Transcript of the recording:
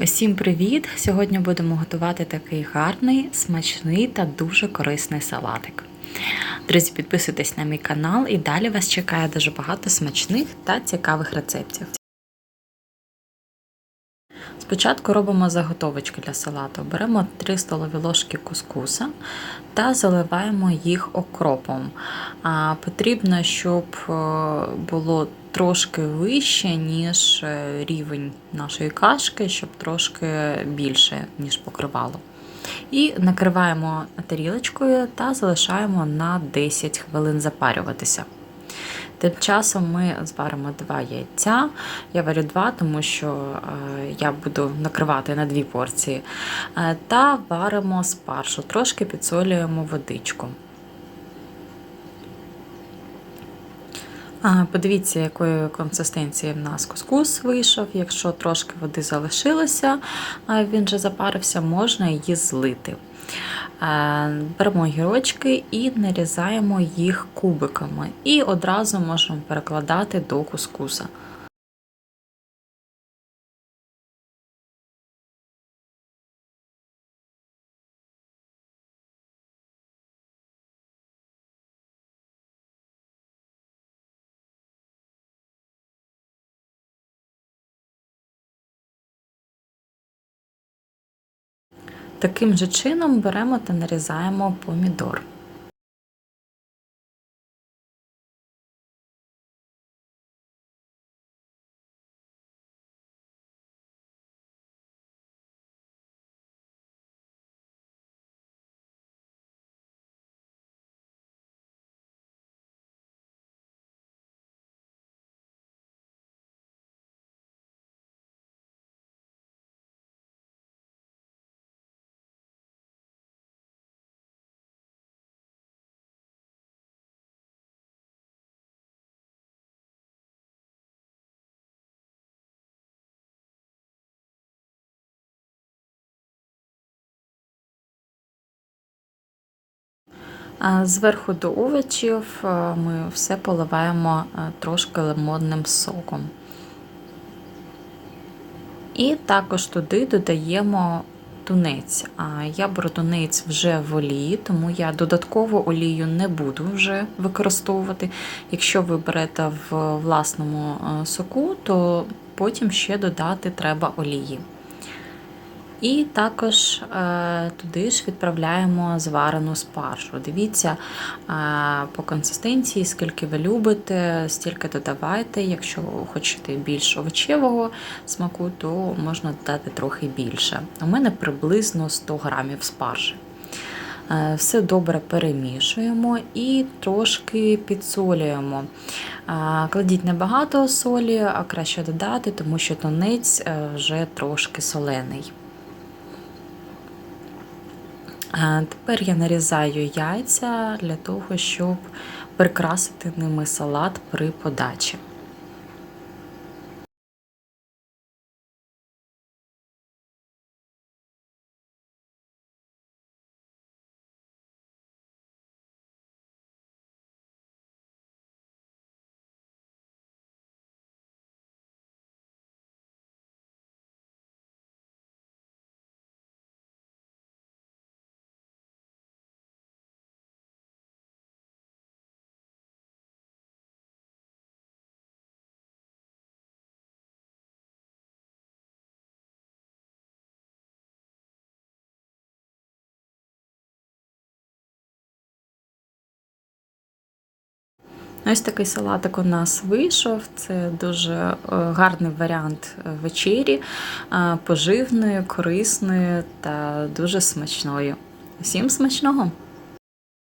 Усім привіт! Сьогодні будемо готувати такий гарний, смачний та дуже корисний салатик. Друзі, підписуйтесь на мій канал і далі вас чекає дуже багато смачних та цікавих рецептів. Спочатку робимо заготовочки для салату. Беремо 3 столові ложки кускуса та заливаємо їх окропом. Потрібно, щоб е, було трошки вище, ніж е, рівень нашої кашки, щоб трошки більше, ніж покривало. І накриваємо тарілочкою та залишаємо на 10 хвилин запарюватися. Тим часом ми зваримо два яйця. Я варю два, тому що е, я буду накривати на дві порції. Е, та варимо спаршу, трошки підсолюємо водичку. Подивіться, якої консистенції в нас кускус вийшов. Якщо трошки води залишилося, він вже запарився, можна її злити. Беремо гірочки і нарізаємо їх кубиками, і одразу можемо перекладати до кускуса. Таким же чином беремо та нарізаємо помідор. Зверху до овочів ми все поливаємо трошки лимонним соком. І також туди додаємо тунець. Я беру тунець вже в олії, тому я додатково олію не буду вже використовувати. Якщо ви берете в власному соку, то потім ще додати треба олії. І також е, туди ж відправляємо зварену спаржу. Дивіться е, по консистенції, скільки ви любите, стільки додавайте. Якщо хочете більш овочевого смаку, то можна додати трохи більше. У мене приблизно 100 грамів спаржі. Е, все добре перемішуємо і трошки підсолюємо. Кладіть небагато солі, а краще додати, тому що тонець вже трошки солений. Тепер я нарізаю яйця для того, щоб прикрасити ними салат при подачі. Ось такий салатик у нас вийшов. Це дуже е, гарний варіант е, вечері, е, поживної, корисної та дуже смачною. Всім смачного!